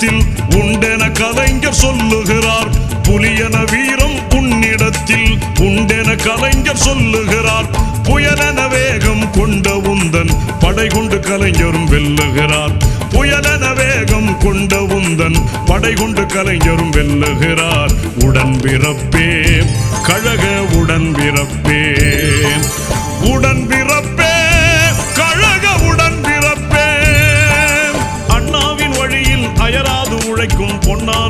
உன்னிடத்தில் உண்டென கலைஞர் சொல்லுகிறார். புலியன வீரம் உன்னிடத்தில் உண்டென கலைஞர் சொல்லுகிறார். புயலென வேகம் கொண்ட உந்தன் படை கொண்டு கலைஞரும் வெல்லுகிறார். புயலென வேகம் கொண்ட உந்தன் படை கொண்டு கலைஞரும் வெல்லுகிறார். உடன் பிறப்பே கழக உடன் பிறப்பே உடன் பிற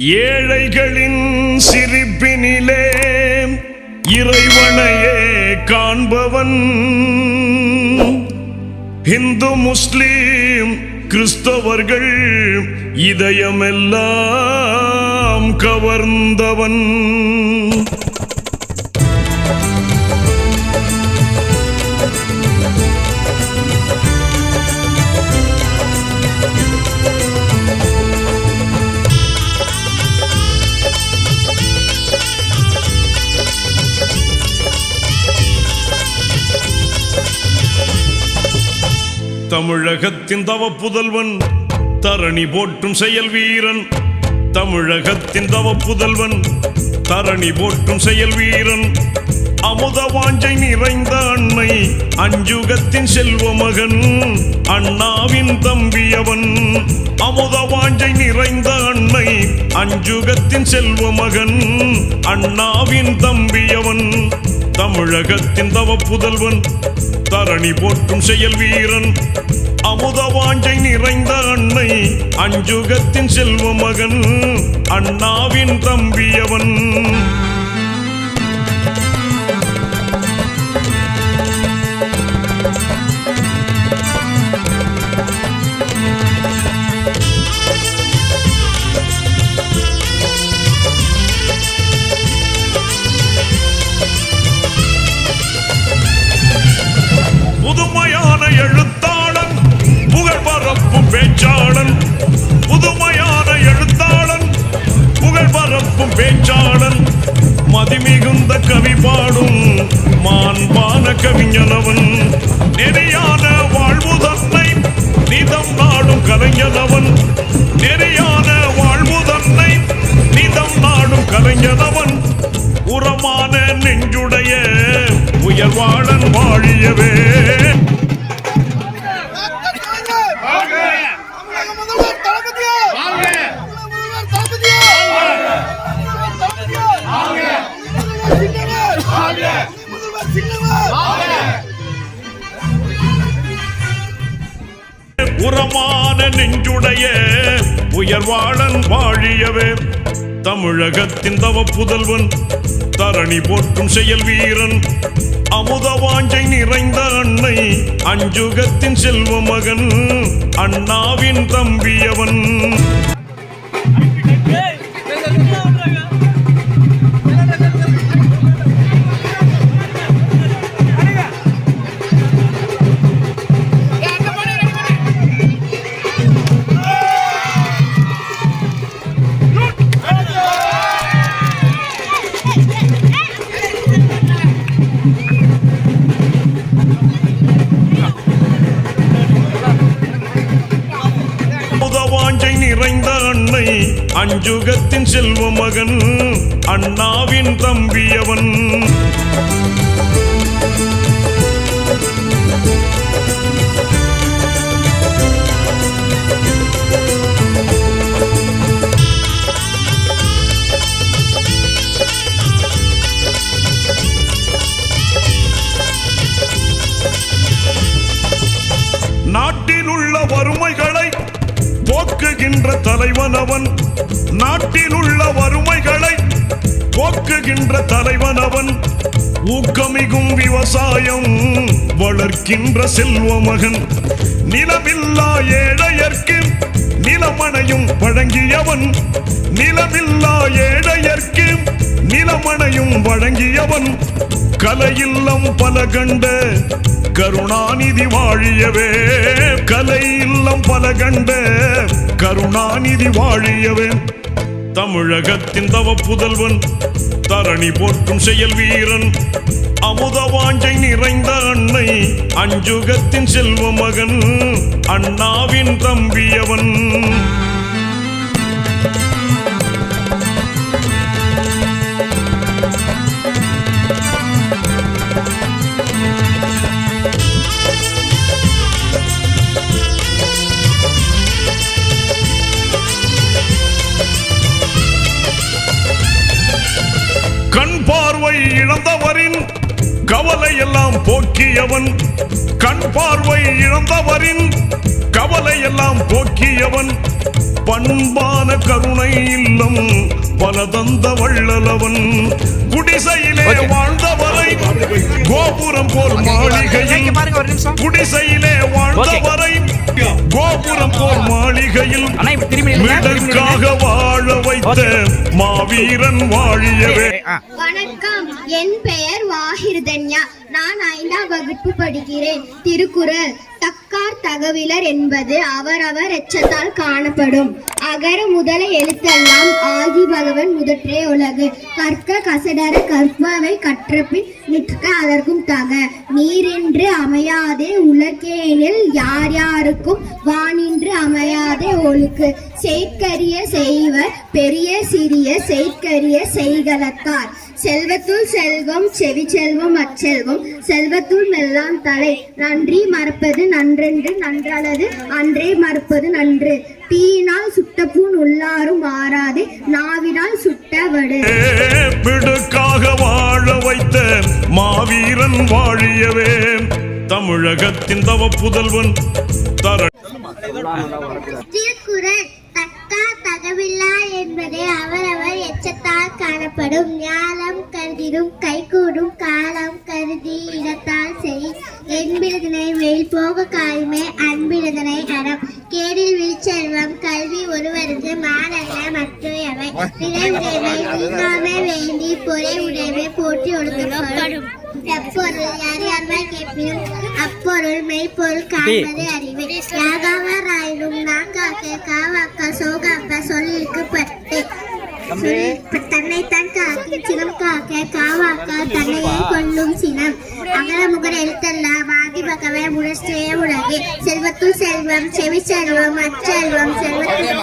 ஏழைகளின் சிரிப்பினிலே இறைவனையே காண்பவன். இந்து முஸ்லீம் கிறிஸ்தவர்கள் இதயமெல்லாம் கவர்ந்தவன். தமிழகத்தின் தவ புதல்வன் தரணி போற்றும் செயல் வீரன். தமிழகத்தின் தவ புதல்வன் தரணி போற்றும் செயல் வீரன். அமுத வாஞ்சை நிறைந்த அன்னை அஞ்சுகத்தின் செல்வ மகன் அண்ணாவின் தம்பியவன் அமுத வாஞ்சை நிறைந்த அன்னை அஞ்சுகத்தின் செல்வ மகன் அண்ணாவின் தம்பியவன் தமிழகத்தின் தவ புதல்வன் தரணி போற்றும் செயல் வீரன் அமுத வாஞ்சை நிறைந்த அன்னை அஞ்சுகத்தின் செல்வ மகன் அண்ணாவின் தம்பியவன். உயர்வான நெஞ்சுடைய உயர்வாளன் வாழியவே. தமிழகத்தின் தவ புதல்வன் தரணி போற்றும் செயல் வீரன் அமுத வாஞ்சை நிறைந்த அன்னை அஞ்சுகத்தின் செல்வ மகன் அண்ணாவின் தம்பியவன். அஞ்சுகத்தின் செல்வ மகன் அண்ணாவின் தம்பியவன். நாட்டில் உள்ள வறுமை போக்குகின்ற தலைவன் அவன் நாட்டில் உள்ள வறுமைகளை போக்குகின்ற தலைவன் அவன் ஊக்கமிகும் விவசாயம் வளர்க்கின்ற செல்வ மகன் நிலமில்லா ஏழையர்க்கு நிலமனையும் வழங்கியவன். நிலமில்லா ஏழையர்க்கு நிலமனையும் வழங்கியவன். கலையில்லம் பல கண்ட கருணாநிதி வாழியவே. கலை இல்லம் பல கண்ட கருணாநிதி வாழியவே. தமிழகத்தின் தவ புதல்வன் தரணி போற்றும் செயல் வீரன் அமுத வாஞ்சை நிறைந்த அன்னை அஞ்சுகத்தின் செல்வ மகன் அண்ணாவின் தம்பியவன். கவலை எல்லாம் போக்கியவன் கண் பார்வை இழந்தவரின் கவலை எல்லாம் போக்கியவன் பண்பான கருணை இல்லம் பலதந்த வள்ளலவன். குடிசையிலே வாழ்ந்தவரை கோபுரம் போல் மாளிகையில். குடிசையிலே வாழ்ந்தவரை கோபுரம் போல் மாளிகையில். வீடுக்காக வாழ வைத்த மாவீரன் வாழியவே. வணக்கம். என் பெயர் வாஹிர்தன்யா நான் ஐந்தாம் வகுப்பு படிக்கிறேன். திருக்குறள். தக்கார் தகவிலர் என்பது அவரவர் எச்சத்தால் காணப்படும். அகர முதல எழுத்தெல்லாம் ஆதி பகவன் முதற்றே உலகு. கற்க கசடர கற்பவை கற்றபின் நிற்க அதற்கும் தக. நீரின்று அமையாதே உலகேனில் யார் யாருக்கும் வானின்று அமையாதே ஒழுக்கு. செய்கரிய செய்வர் பெரிய சிறிய செய்கரிய செய்கலத்தார் செல்வத்துள் செல்வம் செவி செல்வம் அச்செல்வம். செல்வத்துள் மெல்லாம் தலை. நன்றி மறப்பது நன்றென்று நன்றளது அன்றே மறப்பது நன்று. தீயினால் சுட்டப்பூன் உள்ளாரும் மாறாதே நாவினால் சுட்டவடு. பிடுக்காக வாழ வைத்த மாவீரன் வாழியவே தமிழகத்தின் தவ புதல்வன் தர திருக்குறள் தகவில்லா என்பதே அவரவர் எச்சத்தால் காணப்படும். ஞானம் கருதிடும் கைகூடும் காலம் கருதி இடத்தால் செய். என்பிலதனை வெயில் போக காயுமே அன்பிலதனை அறம். கேடில் விழிச்செல்வம் கல்வி ஒருவருக்கு மாடல்ல மற்றவை நிலை உடைமை நீங்காமே வேண்டி பொறை உடைமை போற்றி ஒழுங்கப்படும் எப்பொருள் யார் யார்வாய் கேட்பினும். அப்பொருள் மெய்ப்பொருள் காண்பது அறிவு. யாகாவர் ஆயினும் நாங்காக்க காவாக்க சோகாக்க சொல்லிற்கு பட்டு. சினம் காக்க காவாக்கால் தன்னையே கொள்ளும் சினம். அகர முகர எழுத்தெல்லாம் ஆதி பகவே முரசே உலகு. செல்வத்துள் செல்வம் செவி செல்வம் அச்செல்வம் செல்வத்துள்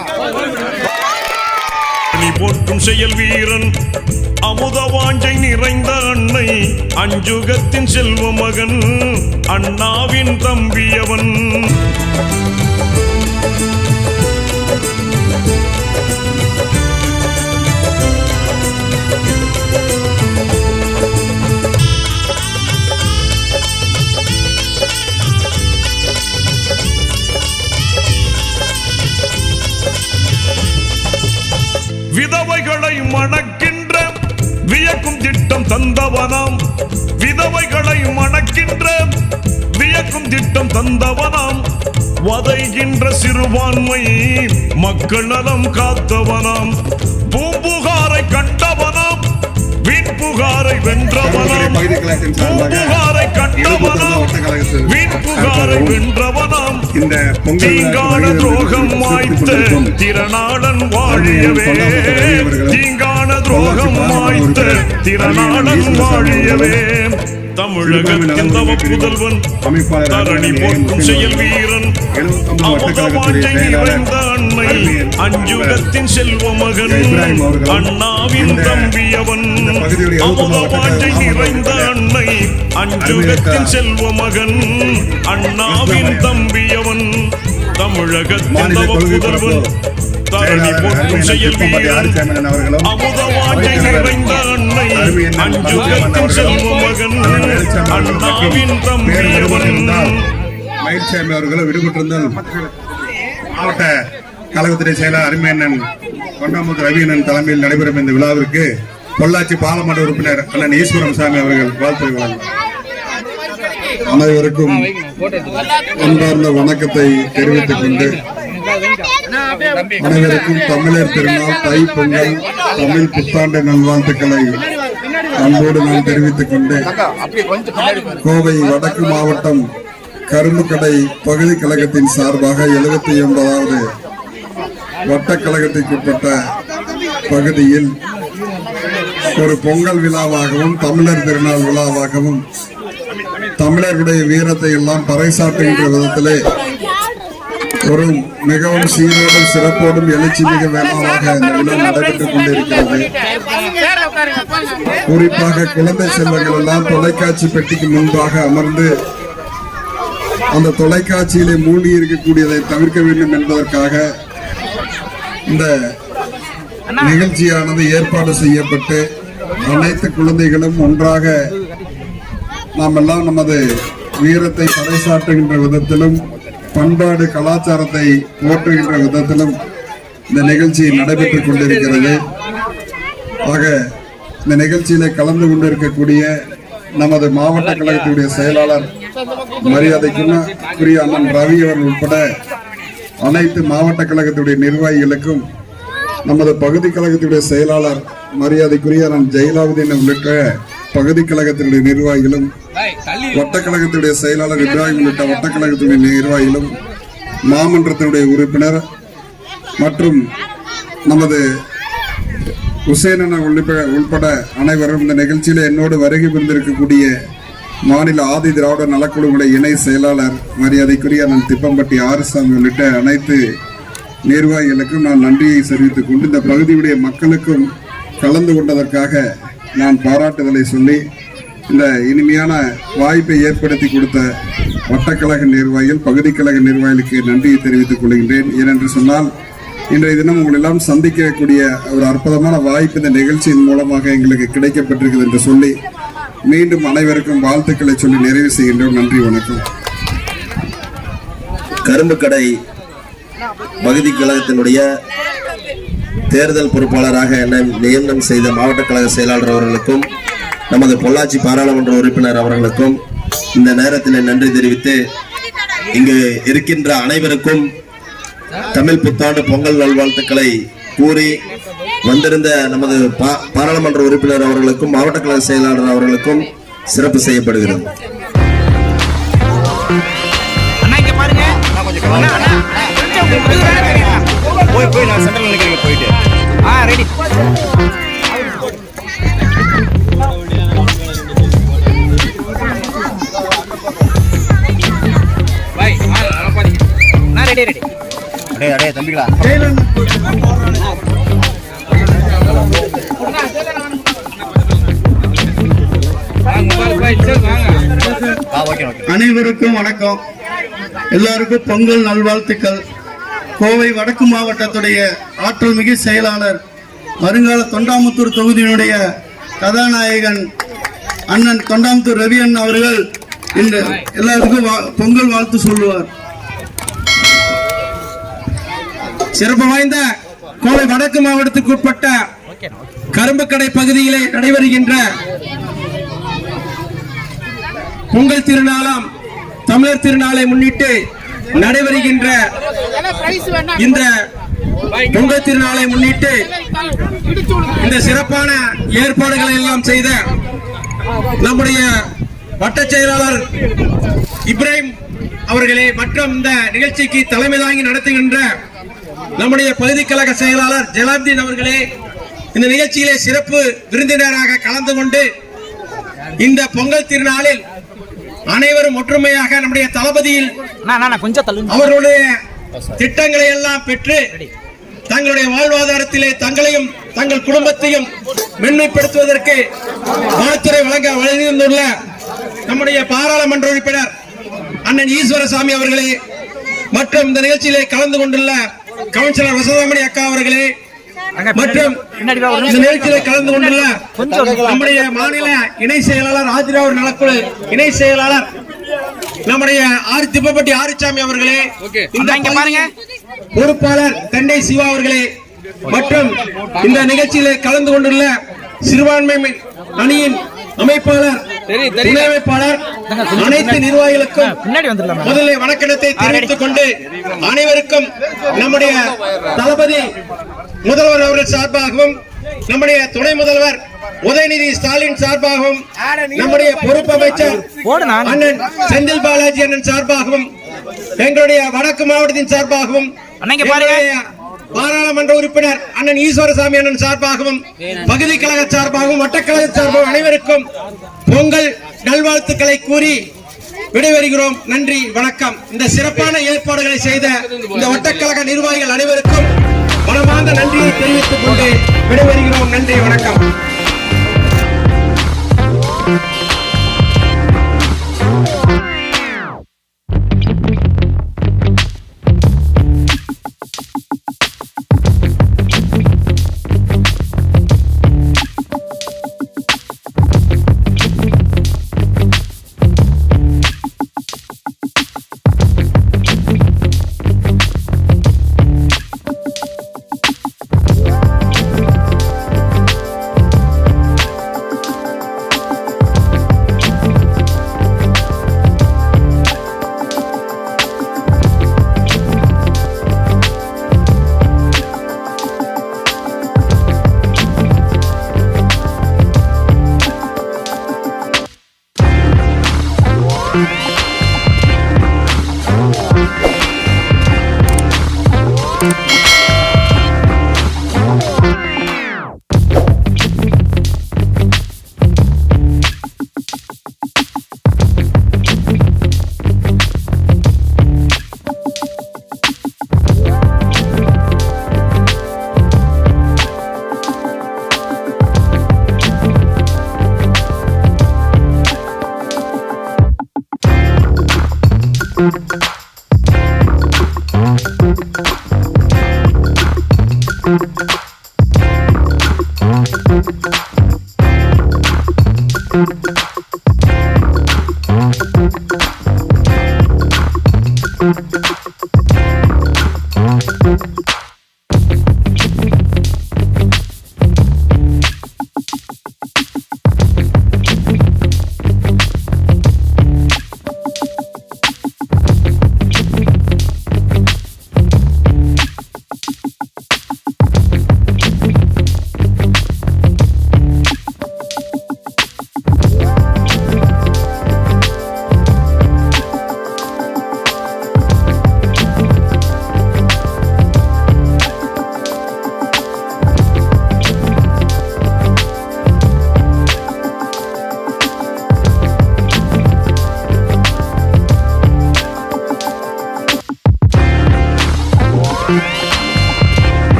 நீ போற்றும் செயல் வீரன் அமுத வாஞ்சை நிறைந்த அன்னை அஞ்சுகத்தின் செல்வ மகன் அண்ணாவின் தம்பியவன். மணக்கின்ற வியக்கும் திட்டம் தந்தவனாம். வதைகின்ற சிறுபான்மை மக்கள் நலம் காத்தவனாம். பூம்புகாரை கண்டவனாம். வீண் புகாரை வென்றவனாம். பூம்புகாரை கண்டவனாம். வீண் புகாரை வென்றவனாம் தீங்கான துரோகம் கொடுத்திருக்கும் திறனாளன் வாழியவே. தீங்கான துரோகம் மாய்த்த திறனாளன் வாழியவே. தமிழகத்தின் தவ புதல்வன் தரணி போற்றும் செயல் வீரன் அமுத வாஞ்சை நிறைந்த அன்னை அஞ்சுகத்தின் செல்வ மகன் அண்ணாவின் தம்பியவன் அமுத வாஞ்சை நிறைந்த அன்னை அஞ்சுகத்தின் செல்வ மகன் அண்ணாவின் தம்பியவன் தமிழகத்தின் மாநில தவ புதல்வன் தரணி போற்றும் செயல் வீரன் செயல் அவர்களும் அமுத வாஞ்சை நிறைந்த அன்னை அஞ்சுகத்தின் செல்வ மகன் அண்ணாவின் தம்பியவன் மயில்சாமி அவர்களும் விடுபட்டிருந்தால் மாவட்ட கழகத்துறை செயலர் அருமையண்ணன் பொன்னாமுத்து ரவியண்ணன் தலைமையில் நடைபெறும் இந்த விழாவிற்கு பொள்ளாச்சி பாராளுமன்ற உறுப்பினர் அண்ணன் ஈஸ்வரம் சாமி அவர்கள் வாழ்த்து அனைவருக்கும் அன்பார்ந்த வணக்கத்தை தெரிவித்துக் கொண்டு அனைவருக்கும் தமிழர் திருநாள் தை பொங்கல் தமிழ் புத்தாண்டு நல்வாழ்த்துக்களை அன்போடு நான் தெரிவித்துக் கொண்டு கோவை வடக்கு மாவட்டம் கரும்புக்கடை பகுதி கழகத்தின் சார்பாக எழுபத்தி ஒன்பதாவது வட்டக்கழகத்திற்குட்பட்ட பகுதியில் ஒரு பொங்கல் விழாவாகவும் தமிழர் திருநாள் விழாவாகவும் தமிழர்களுடைய வீரத்தை எல்லாம் பறைசாற்றுகின்ற விதத்திலே ஒரு மிகவும் சீரோடும் சிறப்போடும் எழுச்சி மிக வேகமாக இந்த விழா நடைபெற்றுக் கொண்டிருக்கிறது. குறிப்பாக குழந்தை செல்வங்கள் எல்லாம் தொலைக்காட்சி பெட்டிக்கு முன்பாக அமர்ந்து அந்த தொலைக்காட்சியிலே மூழ்கி இருக்கக்கூடியதை தவிர்க்க வேண்டும் என்பதற்காக இந்த நிகழ்ச்சியானது ஏற்பாடு செய்யப்பட்டு அனைத்து குழந்தைகளும் ஒன்றாக நாம் எல்லாம் நமது வீரத்தை பறைசாற்றுகின்ற விதத்திலும் பண்பாடு கலாச்சாரத்தை போற்றுகின்ற விதத்திலும் இந்த நிகழ்ச்சி நடைபெற்றுக் கொண்டிருக்கிறது. ஆக இந்த நிகழ்ச்சியில கலந்து கொண்டிருக்கக்கூடிய நமது மாவட்ட கழகத்தினுடைய செயலாளர் மரியாதைக்குரிய அண்ணன் ரவி அவர்கள் உட்பட அனைத்து மாவட்ட கழகத்துடைய நிர்வாகிகளுக்கும் நமது பகுதி கழகத்துடைய செயலாளர் மரியாதைக்குரிய அண்ணன் ஜெயலலிதா உள்ளிட்ட பகுதி கழகத்தினுடைய நிர்வாகிகளும் வட்டக்கழகத்துடைய செயலாளர் இப்ராஹிம் உள்ளிட்ட வட்டக்கழகத்துடைய நிர்வாகிகளும் மாமன்றத்தினுடைய உறுப்பினர் மற்றும் நமது உசேன் அண்ணா உள்ளிட்ட உள்பட அனைவரும் இந்த நிகழ்ச்சியில என்னோடு வருகை புரிந்திருக்கக்கூடிய மாநில ஆதி திராவிட நலக்குழுவுடைய இணை செயலாளர் மரியாதைக்குரிய அண்ணன் திப்பம்பட்டி ஆறுசாமி உள்ளிட்ட அனைத்து நிர்வாகிகளுக்கும் நான் நன்றியை தெரிவித்துக் கொண்டு இந்த பகுதியுடைய மக்களுக்கும் கலந்து கொண்டதற்காக நான் பாராட்டுதலை சொல்லி இந்த இனிமையான வாய்ப்பை ஏற்படுத்தி கொடுத்த வட்டக்கழக நிர்வாகிகள் பகுதி கழக நிர்வாகிகளுக்கு நன்றியை தெரிவித்துக் கொள்கின்றேன். ஏனென்று சொன்னால் இன்றைய தினம் உங்களெல்லாம் சந்திக்கக்கூடிய ஒரு அற்புதமான வாய்ப்பு இந்த நிகழ்ச்சியின் மூலமாக எங்களுக்கு கிடைக்கப்பட்டிருக்கிறது என்று சொல்லி மீண்டும் அனைவருக்கும் வாழ்த்துக்களை சொல்லி நிறைவு செய்கின்றோம். நன்றி வணக்கம். கரும்புக்கடை பகுதி கழகத்தினுடைய தேர்தல் பொறுப்பாளராக என்னை நியமனம் செய்த மாவட்ட கழக செயலாளர் அவர்களுக்கும் நமது பொள்ளாச்சி பாராளுமன்ற உறுப்பினர் அவர்களுக்கும் இந்த நேரத்தில் நன்றி தெரிவித்து இங்கு இருக்கின்ற அனைவருக்கும் தமிழ் புத்தாண்டு பொங்கல் நல்வாழ்த்துக்களை கூறி வந்திருந்த நமது பா- பாராளுமன்ற உறுப்பினர் அவர்களுக்கும் மாவட்ட கழக செயலாளர் அவர்களுக்கும் சிறப்பு செய்யப்படுகிறது. பாருங்க. போய் போய் நான் செட்டில் நினைக்கிறேன் போயிட்டு. ஆ ரெடி ரெடி ரெடி அடே அடே தம்பிகளா. அனைவருக்கும் வணக்கம். எல்லாருக்கும் பொங்கல் நல்வாழ்த்துக்கள். கோவை வடக்கு மாவட்டத்துடைய ஆற்றல் மிகு செயலாளர் வருங்கால தொண்டாமுத்தூர் தொகுதியினுடைய கதாநாயகன் அண்ணன் தொண்டாமுத்தூர் ரவி அண்ணன் அவர்கள் இன்று எல்லாருக்கும் பொங்கல் வாழ்த்து சொல்லுவார். சிறப்பு வாய்ந்த கோவை வடக்கு மாவட்டத்துக்கு உட்பட்ட கரும்புக்கடை பகுதியிலே நடைபெறுகின்ற பொங்கல் திருநாளாம் தமிழர் திருநாளை முன்னிட்டு நடைபெறுகின்ற இந்த பொங்கல் திருநாளை முன்னிட்டு இந்த சிறப்பான ஏற்பாடுகளை எல்லாம் செய்த நம்முடைய வட்டச் செயலாளர் இப்ராஹிம் அவர்களே மற்றும் இந்த நிகழ்ச்சிக்கு தலைமை தாங்கி நடத்துகின்ற நம்முடைய பகுதி கழக செயலாளர் ஜலாப்தீன் அவர்களே இந்த நிகழ்ச்சியிலே சிறப்பு விருந்தினராக கலந்து கொண்டு இந்த பொங்கல் திருநாளில் அனைவரும் ஒற்றுமையாக நம்முடைய தளபதியில் அவர்களுடைய திட்டங்களை எல்லாம் பெற்று தங்களுடைய வாழ்வாதாரத்திலே தங்களையும் தங்கள் குடும்பத்தையும் மென்மைப்படுத்துவதற்கு வாழ்த்துறை வழங்க வழங்கியுள்ள நம்முடைய பாராளுமன்ற உறுப்பினர் அண்ணன் ஈஸ்வரசாமி அவர்களே மற்றும் இந்த நிகழ்ச்சியிலே கலந்து கொண்டுள்ள கவுன்சிலர் வசதாமணி அக்கா அவர்களே மற்றும் இந்த. நிகழ்ச்சியிலே கலந்து கொண்டுள்ள நம்முடைய மாநில இணை செயலாளர் ஆதிராவர் நலக்குழு இணை செயலாளர் நம்முடைய ஆறு திப்பப்பட்டி ஆறுசாமி அவர்களே இந்த பாருங்க. பொறுப்பாளர் தண்டை சிவா அவர்களே மற்றும் இந்த நிகழ்ச்சியிலே கலந்து கொண்டுள்ள சிறுபான்மை அணியின் அமைப்பாளர் அமைப்பாளர் அனைத்து நிர்வாகிகளுக்கும் முதலில் வணக்கத்தை தெரிவித்துக் கொண்டு அனைவருக்கும் நம்முடைய தளபதி முதல்வர் அவர்கள் சார்பாகவும் நம்முடைய துணை முதல்வர் உதயநிதி ஸ்டாலின் சார்பாகவும் நம்முடைய பொறுப்பு அமைச்சர். அண்ணன் செந்தில் பாலாஜி அண்ணன் சார்பாகவும் எங்களுடைய வடக்கு மாவட்டத்தின் சார்பாகவும் பாராளுமன்ற உறுப்பினர் அண்ணன் ஈஸ்வரசாமி அண்ணன் சார்பாகவும் பகுதி கழக சார்பாகவும் வட்டக்கழக சார்பாகவும் அனைவருக்கும் பொங்கல் நல்வாழ்த்துக்களை கூறி விடைபெறுகிறோம். நன்றி வணக்கம். இந்த சிறப்பான ஏற்பாடுகளை செய்த இந்த வட்டக்கழக நிர்வாகிகள் அனைவருக்கும் மனமார்ந்த நன்றியை தெரிவித்துக் கொண்டு விடைபெறுகிறோம். நன்றி வணக்கம்.